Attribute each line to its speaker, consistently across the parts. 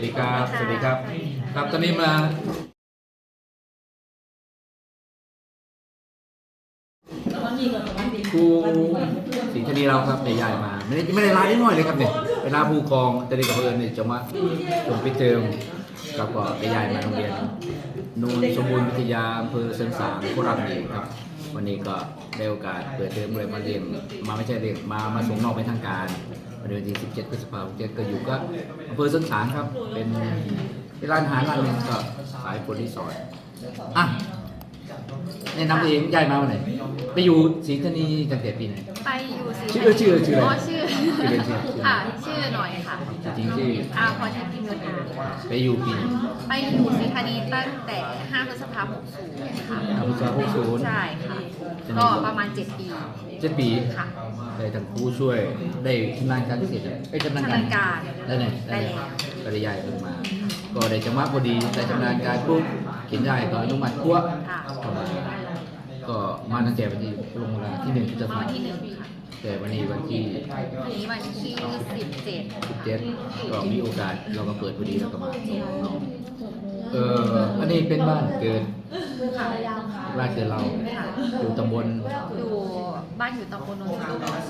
Speaker 1: วัสดีครับ สวัสดีครับ ครับ ตอนนี้มาครูศรีธนีเราครับในยายมา ไม่ได้ไม่ได้ลาได้น้อยเลยครับเนี่ยเวลาผู้ครองแต่เด็กกับเอิญเนี่ยจะมาส่งไปเติมครับก็ในยายมาโรงเรียนนูนสมบูรณ์วิทยาอำเภอเสริงสางโคราชนี่ครับ วันนี้ก็ได้โอกาสเปิดเทอมเลยมาเรียนมาไม่ใช่เรียนมามาส่งนอกเป็นทางการ วันเดือนที่ 17พฤษภาคมเจ็ดก็อยู่ก็อำเภอเสริงสางครับเป็นเป็นร้านอาหารร้านหนึงก็สายคนรีสอร์ทอะแนะนำตัวเองย้ายมาวันไหนไปอยู่ศรีธานีตั้งแต่ปีไหน
Speaker 2: ไปอยู่สี
Speaker 1: ชื่อชื่อชื่ออะไร
Speaker 2: ชื่อ
Speaker 1: ชื่อเล่นชื่อชื่อ
Speaker 2: ค่ะ ชื่อหน่อยค่ะ
Speaker 1: จริงๆชื่อ
Speaker 2: อาพอทิพย์พิมพ์เงินอา
Speaker 1: ไปอยู่ปีไหน
Speaker 2: ไปอยู่สีธานีตั้งแต่5พฤษภาคม60ค่ะ
Speaker 1: อาพุทธหกศูนย์
Speaker 2: ใช่ค่ะ ก็ประมาณ 7 ปี
Speaker 1: เจ็ดปี
Speaker 2: ค่ะ
Speaker 1: ได้ทั้งครูช่วยได้ชำนาญการพิเศษไอ้ยชำนาญ
Speaker 2: ชำนาญการ
Speaker 1: ได้ไหน
Speaker 2: ได้แล้ว
Speaker 1: ปริยายเพิ่งมา ก็ได้จังหวะพอดีได้ชำนาญการปุ๊บเขียนได้ก็อนุมัติพัว
Speaker 2: ค่ะ
Speaker 1: เข้ามาก็มาตั้งแต่วันที่ลงเวลาที่หนึ่งพฤษ
Speaker 2: มา
Speaker 1: ภา
Speaker 2: วัน
Speaker 1: ค
Speaker 2: ที่
Speaker 1: ม
Speaker 2: หนึ่งค่ะ
Speaker 1: แต่วันนี้วันที่
Speaker 2: วันนี้วันที่17
Speaker 1: 17ก็มีโอกาสเราก็เปิดพอดีแล้วก็มาเอออันนี้เป็นบ้านเกิด
Speaker 2: ค่ะ
Speaker 1: บ้านเกิดเรา
Speaker 2: ค่ะ
Speaker 1: อยู่ตำบล
Speaker 2: อยู่ บ้านอยู่ตำบลนนทบุรี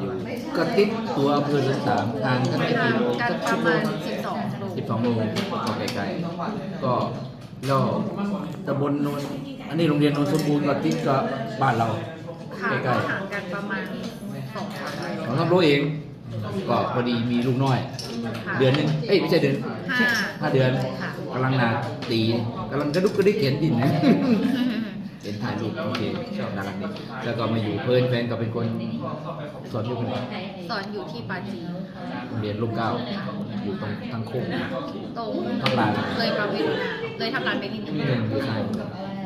Speaker 1: อยู่ก็ติดตัวอำเภอสามทางกันไม่
Speaker 2: ห่า
Speaker 1: กี่
Speaker 2: ง
Speaker 1: โล
Speaker 2: กัน
Speaker 1: สัก
Speaker 2: ป
Speaker 1: ชั่
Speaker 2: ระ
Speaker 1: วโม
Speaker 2: มาณ
Speaker 1: ง
Speaker 2: 12โล
Speaker 1: 12โลก็ไกลๆก็แล้วตำบลโนนอันนี้โรงเรียนโนนสมบูรณ์ก็ติดกับบ้านเรา
Speaker 2: ค่ะ
Speaker 1: ใก
Speaker 2: ก็
Speaker 1: ล้
Speaker 2: ห่างกันประมาณ2สาม
Speaker 1: ๆของทัพโลเอง ก็พอดีมีลูกน้อย
Speaker 2: ค่ะ
Speaker 1: เดือนหนึงเอ้ยไม่ใช่เดือน
Speaker 2: ห้า
Speaker 1: ห้าเดือน
Speaker 2: ค่ะ
Speaker 1: กำลังนาตีกำลังกระดุกกระดิกเห็นดินนะเห็น ถ่ายรูปโอเคชอบน่ารักดีแล้วก็มาอยู่เพื่อนแฟนก็เป็นคนสอนอยู่คนเดียว
Speaker 2: สอนอยู่ที่ปาจีนค่ะ
Speaker 1: โรงเรียนลูกเก้าอยู่ตรงทางโค้ง
Speaker 2: ตรง
Speaker 1: ทำร้าน
Speaker 2: เลยมาเวลุนาเลยทำร้านเบลิน
Speaker 1: ที่หนึ่งที่ใช่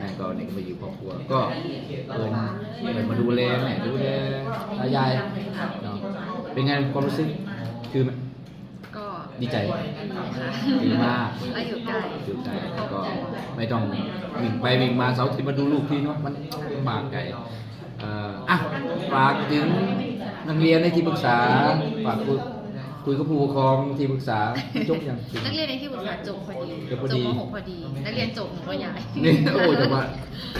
Speaker 1: นั่นก็เด็กมาอยู่ครอบครัวก็เอิญเอิญมาดูแลแม่ดูแลตายายเนาะเป็นไงความรู้สึกคือ
Speaker 2: ก็
Speaker 1: ดีใจ
Speaker 2: ค่ะ
Speaker 1: ดีมาก
Speaker 2: แล้วอยู่ใกล้
Speaker 1: อยู่ใจแล้วก็ไม่ต้องวิ่งไปวิ่งมาเสาร์อาที่มาดูลูกที่เนาะมันลำบากไกลเอ่ออะฝากถึงนักเรียนในที่ปรึกษาฝากคุยคุยกับผู้ปกครองที่ปรึกษาจบยัง
Speaker 2: นักเรียนในที่ปรึกษาจบพอดี
Speaker 1: จบพอดี
Speaker 2: ม .6 พอดีนักเรียนจบหนูก็ย้าย
Speaker 1: นี่โอ้ยแต่ว่า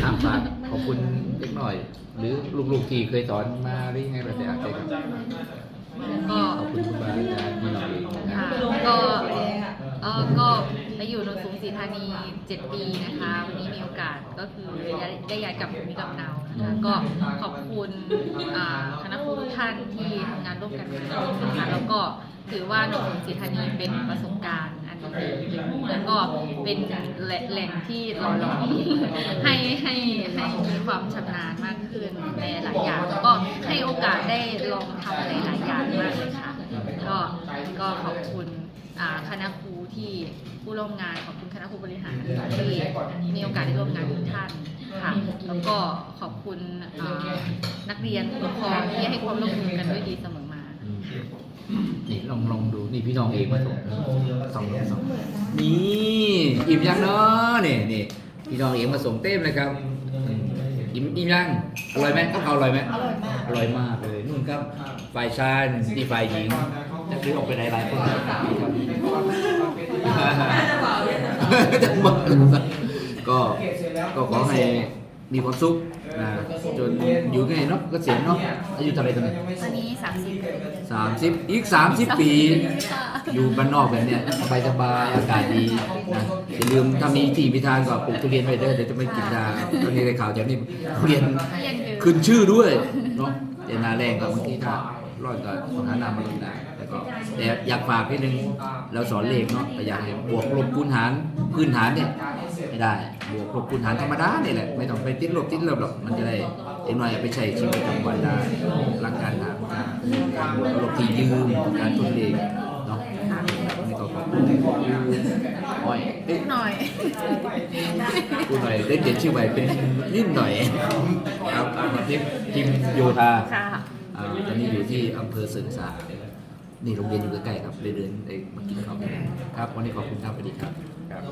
Speaker 1: ถามฝากขอบคุณเล็กหน่อย หรือลูกๆที่เคยสอนมาหรือยังไงแบบนี้ครับ
Speaker 2: ก็
Speaker 1: ขอบคุณคุณบาอาจารย์ที่เราเองนะ
Speaker 2: ค่ะก็เออก็ไปอยู่โนนสูงศ รีธานี 7 ปีนะคะ วันนี้มีโอกาสก็คือได้ย้ายกลับภูมิลำเนานะคะก็ขอบคุณคณะครูทุกท่านที่ทำงานร่วมกันนะคะแล้วก็ถือว่าโนนสูงศรีธานีเป็นประสบการณ์อันดีแล้วก็เป็นแหล่งที่หล่อหลอมให้ให้ให้มีความชำนาญมากขึ้นในหลายอย่างแล้วก็ให้โอกาสได้ลองทำอะไรหลายอย่างมากเลยค่ะก็ก็ขอบคุณ อ่าคณะครูที่ผู้ร่วมงานขอบคุณคณะครูบริหารที่มีโอกาสได้ร่วมงานทุกท่านค่ะแล้วก็ขอบคุณอ่านักเรียนผู้ปกครองที่ให้ความร่วมมือกันด้วยดีเสมอมา
Speaker 1: อืมนี่ลองลองดูนี่พี่น้องเองมาส่งสองสองนี่อิ่มยังเนาะนี่นี่พี่น้องเองมาส่งเต็มเลยครับอืมอิ่มอิ่มยังอร่อยไหมข้าวเผาอร่อยไหมอร่อยมากอร่อยมากเลยนู่น ครับ ฝ่ายชายนี่ฝ่ายหญิงจะซื้อออกไปหลายๆคนครับจังหวะก็ก็ขอให้มีความสุขนะจนอยู่ไงเนาะก็เสียณเนาะอายุเท่าไหรตอนนี้
Speaker 2: ตอนนี้สามสิบ
Speaker 1: สามสิบอีกสามสิบปี อยู่บ้านนอกแบบเนี้ยสบายสบายอากาศดีนะอย่าลืมถ้ามีที่มีทางก็ปลูกทุเรียนไว้เด้อเดี๋ยวจะไม่กินดาตอนนี้ได้ข่าวจากนี่ทุเรียน
Speaker 2: เรียนเยอะ
Speaker 1: ขึ้นชื่อด้วยเนาะ แนาแรงกับบางทีถ้าร้อนก็หาน้ำมาลงได้แต่ก็แต่อยากฝากนิดนึงเราสอนเลขเนาะแต่อยากให้บวกลบคูณหารพื้นฐานเนี่ยไม่ได้บวกลบคูณหารธรรมดาเนี่ยแหละไม่ต้องไปติดลบติดลบหรอกมันจะได้เอ็นหน่อยไปใช้ชีวิตประจำวันได้หลักการหาการการบวกลบที่ยืมการทุนเลขเนาะนี่ก็ขอบคุณ อ้อยเอ๊ะ
Speaker 2: หน่อย
Speaker 1: พูดหน่อยได้เขียนชื่อใหม่เป็นนิดหน่อยครับทีมทีมโยธา
Speaker 2: ค่ะ
Speaker 1: อ่าตอนนี้อยู่ที่อำเภอเสริงสางนี่โรงเรียนอยู่ใกล้ๆครับเลยเดินไปมากินข้าวกันครับ วันนี้ขอบคุณครับสวัสดีครับ ครับ